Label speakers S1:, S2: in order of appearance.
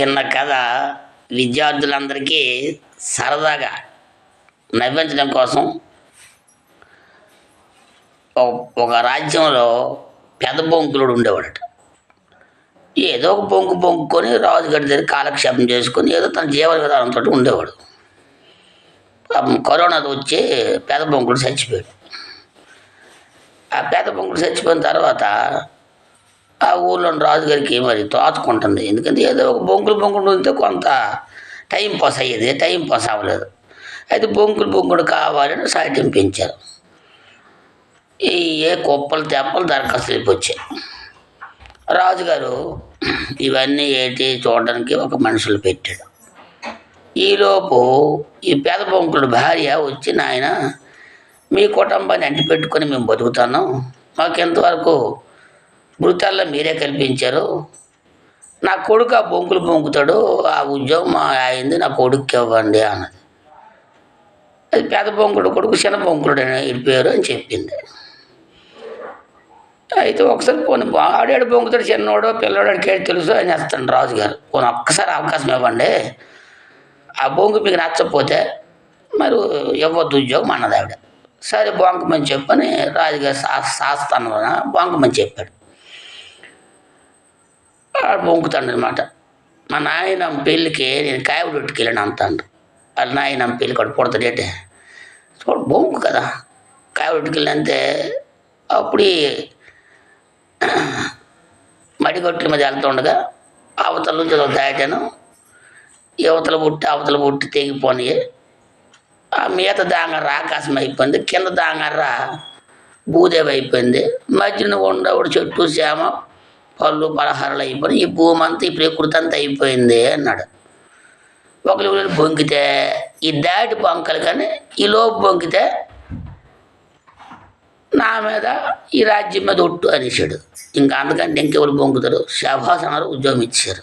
S1: చిన్న కథ విద్యార్థులందరికీ సరదాగా నవ్వించడం కోసం ఒక- రాజ్యంలో పెద్ద బొంకులుడు ఉండేవాడట. ఏదో ఒక బొంకు బొంకుని రాజుగడి దగ్గర కాలక్షేపం చేసుకొని ఏదో తన జీవన విధానంతో ఉండేవాడు. కరోనా వచ్చి పెద్ద బొంకుడు చచ్చిపోయాడు. ఆ పెద్ద బొంకుడు చచ్చిపోయిన తర్వాత ఆ ఊళ్ళోని రాజుగారికి మరి తోచుకుంటుంది ఎందుకంటే ఏదో ఒక బొంకులు బొంకుడు ఉంటే కొంత టైం పాస్ అయ్యేది. టైం పాస్ అవ్వలేదు. అయితే బొంకులు బొంకుడు కావాలని సాటింపు పెంచారు. ఈ ఏ కుప్పలు తెప్పలు దరఖాస్తులు వచ్చాయి. రాజుగారు ఇవన్నీ ఏంటి చూడడానికి ఒక మనుషులు పెట్టాడు. ఈలోపు ఈ పేద బొంకుడు భార్య వచ్చి నాయన మీ కుటుంబాన్ని అంటిపెట్టుకొని మేము బతుకుతాను మాకు ఎంతవరకు మృతాల్లో మీరే కల్పించారు నా కొడుకు ఆ బొంకులు బొంకుతాడు ఆ ఉద్యోగం అయింది నా కొడుకు ఇవ్వండి అన్నది. అది పేద బొంకుడు కొడుకు చిన్న బొంకుడు వెళ్ళిపోయారు అని చెప్పింది. అయితే ఒకసారి పోనీ ఆడాడు బొంకుతాడు చిన్నవాడు పిల్లవాడు కేడు తెలుసు అని చేస్తాడు రాజుగారు. పోనీ ఒక్కసారి అవకాశం ఇవ్వండి. ఆ బొంగు మీకు నచ్చకపోతే మరి ఇవ్వద్దు ఉద్యోగం అన్నది ఆవిడ. సరే బొంకమని చెప్పని రాజుగారు శా శాస్తాన బొంకమని చెప్పాడు. ఆడు అనమాట మా నాయన పెళ్ళికి నేను కాయబుడికి వెళ్ళాను అంటాడు. వాళ్ళ నాయన పెళ్ళి కూడా పుడతాడేటే చూడు బొంకు కదా. కాయబుడికి వెళ్ళినంతే అప్పుడు మడిగొట్ల మీద వెళ్తుండగా అవతల నుంచి ఒక దాటాను. యువతల పుట్టి అవతల పుట్టి తెగిపోయి ఆ మిగతా దాంగర్ర ఆకాశం అయిపోయింది. కింద దాంగర్ర భూదేవి అయిపోయింది. మధ్యన ఉండవుడు చెట్టు చేమ పళ్ళు పలహారాలు అయిపోయి ఈ భూమి అంతా ఈ ప్రకృతి అంతా అయిపోయింది అన్నాడు. ఒకరు బొంకితే ఈ దాటి బొంకలు కానీ ఈ లోపు బొంకితే నా మీద ఈ రాజ్యం మీద ఒట్టు అనేసాడు ఇంకా అందుకంటే ఇంకెవరు బొంకుతారు? శభాసనాలు ఉద్యోగం ఇచ్చారు.